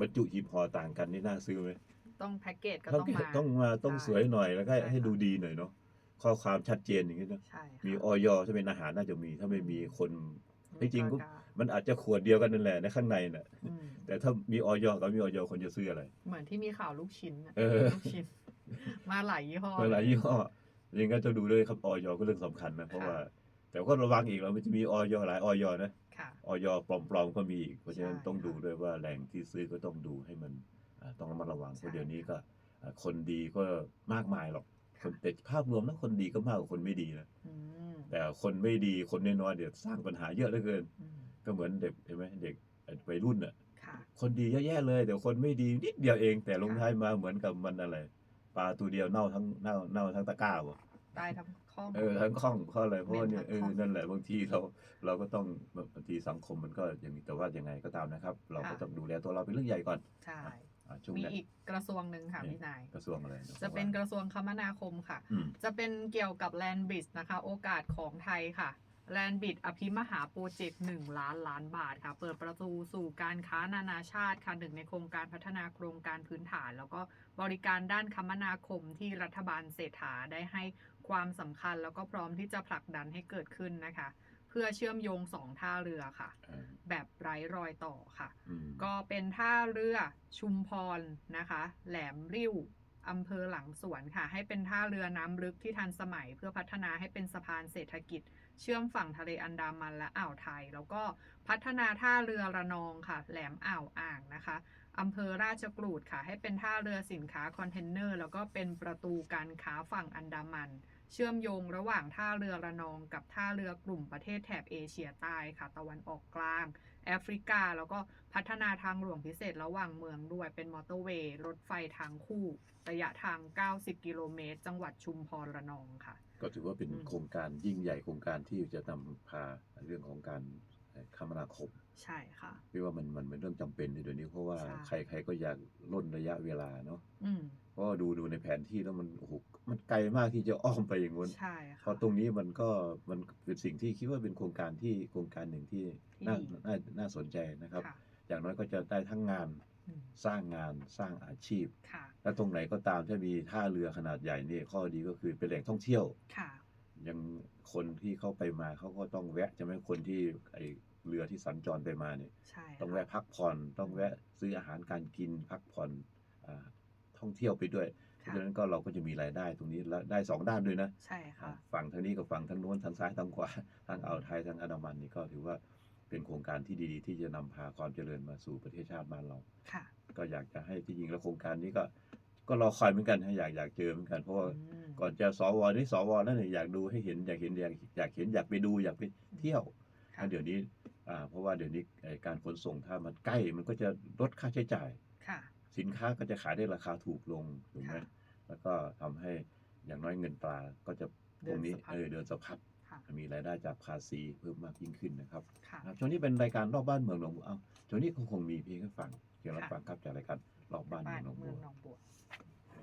บรรจุหีบห่อต่างกันนี่น่าซื้อไหมต้องแพ็กเกจก็ต้องต้องมาต้องมาต้องใช่สวยหน่อยแล้วก็ใช่ให้ค่ะดูดีหน่อยเนาะข้อความชัดเจนอย่างนี้เนอะใช่ค่ะมีออยถ้าเป็นอาหารน่าจะมี ถ้าไม่มีคนไม่จริงๆก็กล้ามันอาจจะขวดเดียวกันนั่นแหละในข้างในน่ะอืมแต่ถ้ามีออยกับมีออยคนจะซื้ออะไร เหมือนที่มีข่าวลูกชิ้นน่ะเออลูกชิ้น มาหลายยี่ห้อหลายยี่ห้อยังไงจะดูด้วยครับออยก็เรื่องสำคัญนะเพราะค่ะว่า แต่ก็ระวังอีกเรามันจะมีออยหลายออยนะค่ะ ออยปลอมๆก็มีอีกเพราะฉะนั้นใช่ต้องดูค่ะด้วยว่าแหล่งที่ซื้อก็ต้องดูให้มันอ่าต้องระมัดระวังเพใช่ราะเดี๋ยวนี้ก็อ่าคนดีก็มากมายหรอกคนแต่ภาพรวมแล้วคนดีก็มากกว่าคนไม่ดีนะอืมแต่คนไม่ดีคนน้อยๆเดี๋ยวสร้างปัญหาเยอะเหลือเกินอืมก็เหมือนเด็กเห็นไหมเด็กวัยรุ่นอะค่ะคนดีเยอะแยะเลยแต่คนไม่ดีนิดเดียวเอง แต่ลงค่ะท้ายมาเหมือนกับมันอะไรปลาตัวเดียวเน่าทั้งเน่าเน่าทั้งตะกร้าบ่ ตายทั้งข้อมเออทั้งข้องเพราะอะไรเพราะว่าเนี่ยเหม็เอนทั้องข้องนั่นแหละบางทีเราเราก็ต้องบางทีสังคมมันก็อย่างนี้แต่ว่ายังไงก็ตามนะครับ เราก็ค่ะ ต้องดูแลตัวเราเป็นเรื่องใหญ่ก่อนใช่ อ่าช่วงมีนี้อีกกระทรวงหนึ่งค่ะพี่นาย กระทรวงอะไรจะเป็นกระทรวงคมนาคมค่ะ อืมจะเป็นเกี่ยวกับแลนบิสนะคะ โอกาสของไทยค่ะ แลนบิดอภิมหาโปรเจกต์1ล้านล้านบาทค่ะ เปิดประตูสู่การค้านานาชาติค่ะหนึ่งในโครงการพัฒนาโครงการพื้นฐาน แล้วก็บริการด้านคมนาคมที่รัฐบาลเศรษฐาได้ให้ความสำคัญ แล้วก็พร้อมที่จะผลักดันให้เกิดขึ้นนะคะ เพื่อเชื่อมโยงสองท่าเรือค่ะเออแบบไร้รอยต่อค่ะอืมก็เป็นท่าเรือชุมพรนะคะ แหลมริ้วอำเภอหลังสวนค่ะ ให้เป็นท่าเรือน้ำลึกที่ทันสมัย เพื่อพัฒนาให้เป็นสะพานเศรษฐกิจ เชื่อมฝั่งทะเลอันดามันและอ่าวไทย แล้วก็พัฒนาท่าเรือระนองค่ะ แหลมอ่าวอ่างนะคะอำเภอราชกรูดค่ะ ให้เป็นท่าเรือสินค้าคอนเทนเนอร์ แล้วก็เป็นประตูการค้าฝั่งอันดามัน เชื่อมโยงระหว่างท่าเรือระนองกับท่าเรือกลุ่มประเทศแถบเอเชียใต้ค่ะ ตะวันออกกลาง แอฟริกา แล้วก็พัฒนาทางหลวงพิเศษระหว่างเมืองด้วยเป็นมอเตอร์เวย์รถไฟทางคู่ ระยะทาง 90 กิโลเมตร จังหวัดชุมพรระนองค่ะ ก็ถือว่าเป็นอืมโครงการยิ่งใหญ่โครงการที่จะนำพาเรื่องของการคมนาคม ใช่ค่ะพี่ว่ามันมันเป็นเรื่องจำเป็นในเดี๋ยวนี้เพราะว่าใช่ใครใครก็อยากล่นระยะเวลาเนาะอืมเพราะว่าดูดูในแผนที่แล้วมันโอ้โหมัน ไกลมากที่จะอ้อมไปอย่างนู้นใช่เพค่ะราะตรงนี้มันก็มันเป็นสิ่งที่คิดว่าเป็นโครงการที่โครงการหนึ่งที่น่าที่ดี น่าน่าสนใจนะครับ ค่ะอย่างน้อยก็จะได้ทั้งงานอืมสร้างงานสร้างอาชีพ ค่ะและตรงไหนก็ตามถ้ามีท่าเรือขนาดใหญ่นี่ข้อดีก็คือเป็นแหล่งท่องเที่ยว ค่ะ ยังคนที่เข้าไปมาเขาก็ต้องแวะจะไหม่คนที่ไอเรือที่สัญจรไปมาเนี่ยใช่ต้องค่ะ แวะพักผ่อน ต้องแวะซื้ออาหารการกินพักผ่อนอาท่องเที่ยวไปด้วย เพราะค่ะฉะนั้นก็เราก็จะมีรายได้ตรงนี้และได้สองด้านด้วยนะใช่ค่ะอ่าฝั่งทางนี้กับฝั่งทางโน้นทางซ้ายทางขวาทางอ่าวไทยทางอันดามันนี่ก็ถือว่าเป็นโครงการที่ดีๆ ที่จะนำพาความเจริญมาสู่ประเทศชาติบ้านเราค่ะ ก็อยากจะให้ที่จริงแล้วโครงการนี้ก็ ก็รอคอยเหมือนกันให้อยากอยากเจอเหมือนกันเพราะว่าอืมก่อนจะสวนี่สวแล้วเนี่ยอยากดูให้เห็นอยากเห็นอยากอยากเห็นอยากไปดูอยากไปเที่ยวค่ะแล้วเดี๋ยวนี้อ่าเพราะว่าเดี๋ยวนี้ไอ้การขนส่งถ้ามันใกล้มันก็จะลดค่าใช้จ่ายค่ะสินค้าก็จะขายได้ราคาถูกลงถูกไหมค่ะ แล้วก็ทำให้อย่างน้อยเงินตราก็จะตรงนี้เดินสะพัดเออเดินสะพัดค่ะมีรายได้จากภาษีเพิ่มมากยิ่งขึ้นนะครับค่ะครับช่วงนี้เป็นรายการรอบบ้านเมืองหนองบัวเอาช่วงนี้คงคงมีเพลงให้ฟังเดี๋ยวเราค่ะฟังครับจากรายการรอบบ้านเมืบ้าอนงหนองเมืบัองวหนองบัว